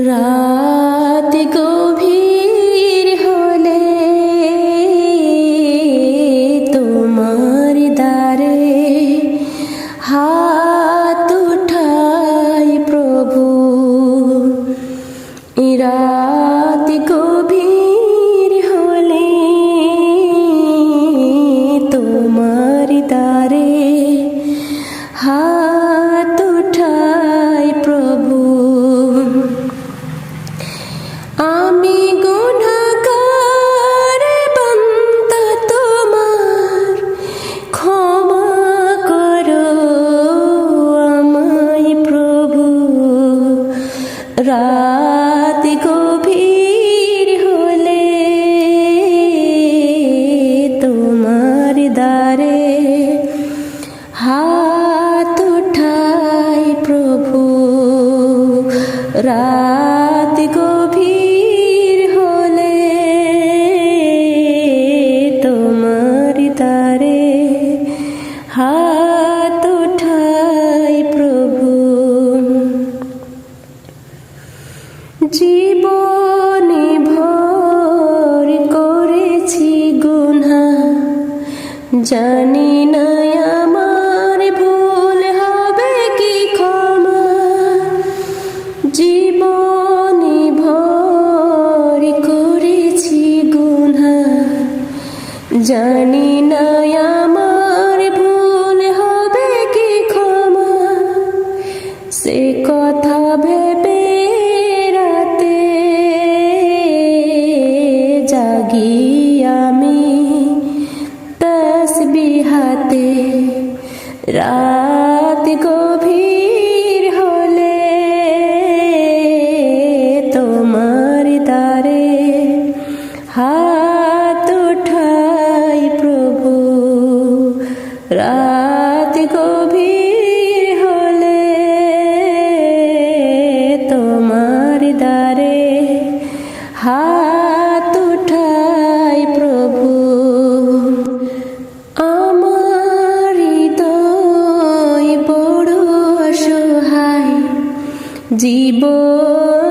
রাত গভীর রাত গভীর হলে তোমার দ্বারে হাত উঠাই প্রভু রাত জীবনে ভর করেছি গুনা জানি না আমার ভুল হবে কি ক্ষমা। জীবনে ভর করেছি গুনা জানি রাত গভীর হলে তোমার দ্বারে হাত উঠাই প্রভু। রাত গভীর হলে তোমার দ্বারে হাত জীবন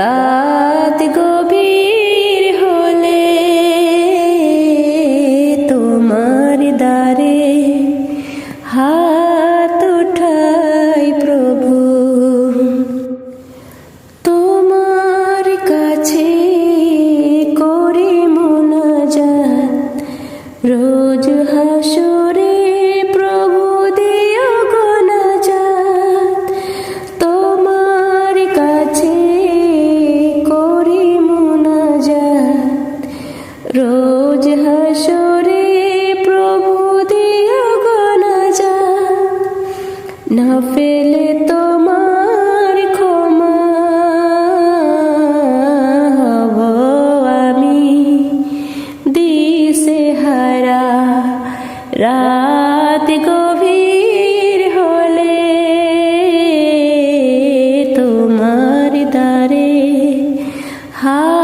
রাত গভীর হলে তোমার দ্বারে হাত উঠাই প্রভু। তোমার কাছে রাত গভীর হলে তোমার দারে হা